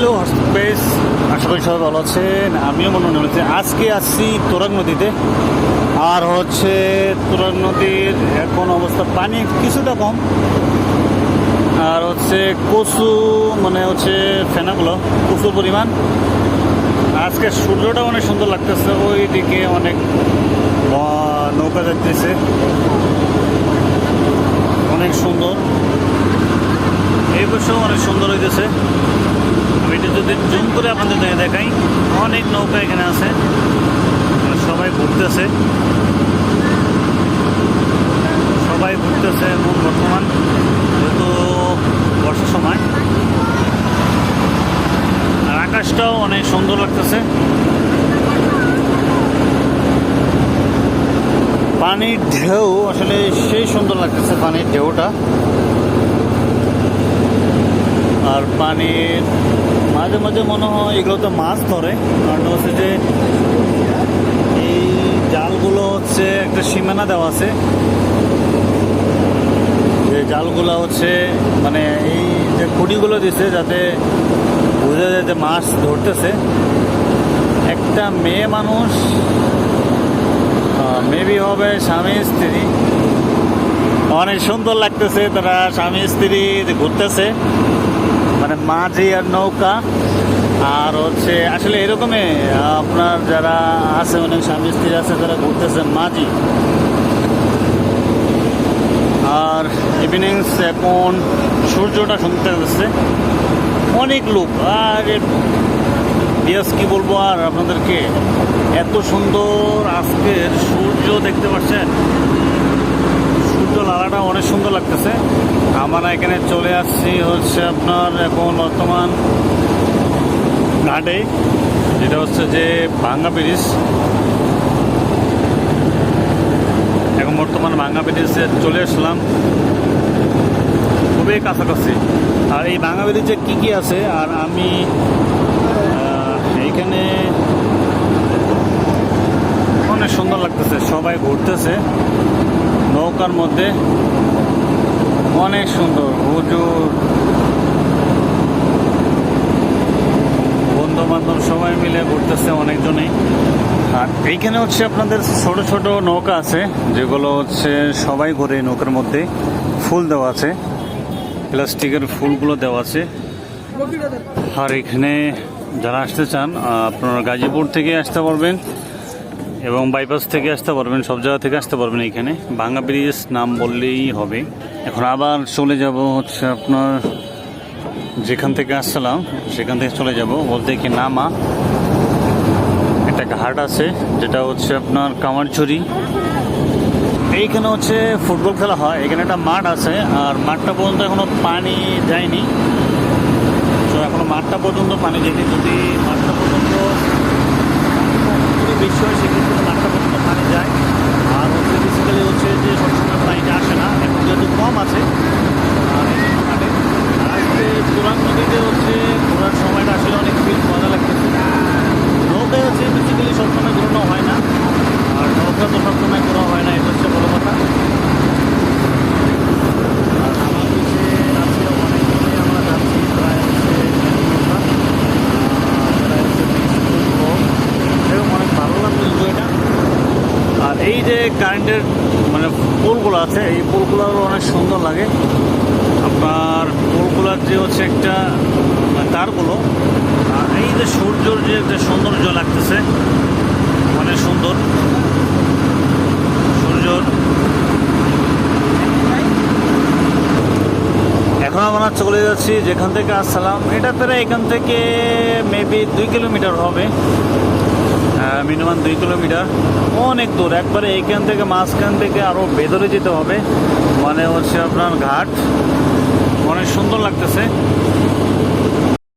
Hello pace আশা করি সবাই ভালো আছেন। আমিও মনে মনে হচ্ছে আজকে আসছি তোরাগ নদীতে। আর হচ্ছে তোরাগ নদীর এখন অবস্থা পানি কিছুটা কম। আর হচ্ছে কচু মানে হচ্ছে ফেনাগুলো প্রচুর পরিমাণ। আজকে সূর্যটা অনেক সুন্দর লাগতেছে ওই দিকে অনেক নৌকা যাচ্ছে অনেক সুন্দর। এই বছর অনেক সুন্দর হইতেছে। যদি জুম করে আপনাদের দেখে দেখাই, অনেক নৌকা এখানে আছে। সবাই ঘুরতেছে। সবাই ঘুরতেছে এখন বর্তমান, যেহেতু বর্ষার সময়। আর আকাশটাও অনেক সুন্দর লাগতেছে। পানির ঢেউ, আসলে সেই সুন্দর লাগতেছে পানির ঢেউটা। আর পানির মাঝে মাঝে মনে হয় এগুলো তো মাছ ধরে। কারণ হচ্ছে যে এই জালগুলো হচ্ছে একটা সীমানা দেওয়া আছে। যে জালগুলো হচ্ছে মানে এই যে খুঁটিগুলো দিছে যাতে বোঝা যায় যে মাছ ধরতেছে। একটা মেয়ে মানুষ মেবি হবে স্বামী স্ত্রী। অনেক সুন্দর লাগতেছে তারা স্বামী স্ত্রী ঘুরতেছে। মাঝি আর নৌকা। আর হচ্ছে, আসলে এরকমই, আপনার যারা আছে, অনেক স্বামী স্ত্রী আছে তারা ঘুরতেছে মাঝি। আর ইভিনিংস এখন সূর্যটা শুনতে যাচ্ছে অনেক লোক। আর ইয়াস কি বলব আর আপনাদেরকে? এত সুন্দর আজকের সূর্য দেখতে পাচ্ছেন। লালাটা অনেক সুন্দর লাগতেছে। আমরা এখানে চলে আসছি হচ্ছে আপনার এখন বর্তমান ঘাটে। যেটা হচ্ছে যে ভাঙ্গা ব্রিজ। এখন বর্তমান ভাঙ্গা ব্রিজে চলে আসলাম। খুবই কাছাকাছি। আর এই ভাঙ্গা ব্রিজে কী কী আছে? আর আমি এইখানে অনেক সুন্দর লাগতেছে। সবাই ঘুরতেছে। নৌকার মধ্যে অনেক সুন্দর হুজুর। বন্ধু বান্ধব সবাই মিলে ঘুরতেছে অনেকজনেই। আর এইখানে হচ্ছে আপনাদের ছোট ছোট নৌকা আছে, যেগুলো হচ্ছে সবাই ঘুরে নৌকার মধ্যে। ফুল দেওয়া আছে, প্লাস্টিকের ফুলগুলো দেওয়া আছে। আর এখানে যারা আসতে চান আপনারা গাজীপুর থেকে আসতে পারবেন। এবং বাইপাস থেকে আসতে পারবেন, সব জায়গা থেকে আসতে পারবেন এখানে। ভাঙ্গা ব্রিজ নাম বললেই হবে। এখন আবার চলে যাব হচ্ছে আপনার, যেখান থেকে আসছিলাম, সেখান থেকে চলে যাব। বলতে কি নামা, একটা ঘাট আছে, যেটা হচ্ছে আপনার কামারঝুরি। এইখানে হচ্ছে ফুটবল খেলা হয়, এখানে একটা মাঠ আছে, আর মাঠটা পর্যন্ত এখনও পানি যায়নি। তো এখনও মাঠটা পর্যন্ত পানি যায়নি, যদি মাঠটা পর্যন্ত যদি বেশি হয় সেক্ষেত্রে মাঠটা পর্যন্ত পানি যায় আর হচ্ছে বেসিক্যালি হচ্ছে যে সবসময় পানিটা আসে না এখন যেহেতু কম আছে আর এই জন্য মাঠে আর আজকে পুরান নদীতে হচ্ছে ঘোরার সময়টা আসলে অনেক ফিল মজা লাগতেছে নৌকায় হচ্ছে বেসিক্যালি সবসময় ঘোরানো হয় না আর নৌকা তো সবসময় ঘোরা হয় না এটা হচ্ছে বড় কথা আর আমার পিছে আছে অনেক দূরে আমরা যাচ্ছি প্রায় হচ্ছে নৌকা। আহ, প্রায় হচ্ছে বিশ ফুট কম। এবং অনেক ভালো লাগল এটা আর এই যে কারেন্টের মানে পোলগুলো আছে, এই পোলগুলো অনেক সুন্দর লাগে। আপনার পোলগুলোর যে হচ্ছে একটা মানে তারগুলো এই যে সূর্যর যে একটা সৌন্দর্য লাগতেছে, অনেক সুন্দর। সূর্যর এখন আমরা চলে যাচ্ছি যেখান থেকে আসছিলাম এটা প্রায় এখান থেকে মেবি দুই কিলোমিটার হবে। মিনিমাম দুই কিলোমিটার। অনেক দূর, একবারে এইখান থেকে মাঝখান থেকে আরও ভেতরে যেতে হবে। মানে হচ্ছে আপনার ঘাট। অনেক সুন্দর লাগতেছে।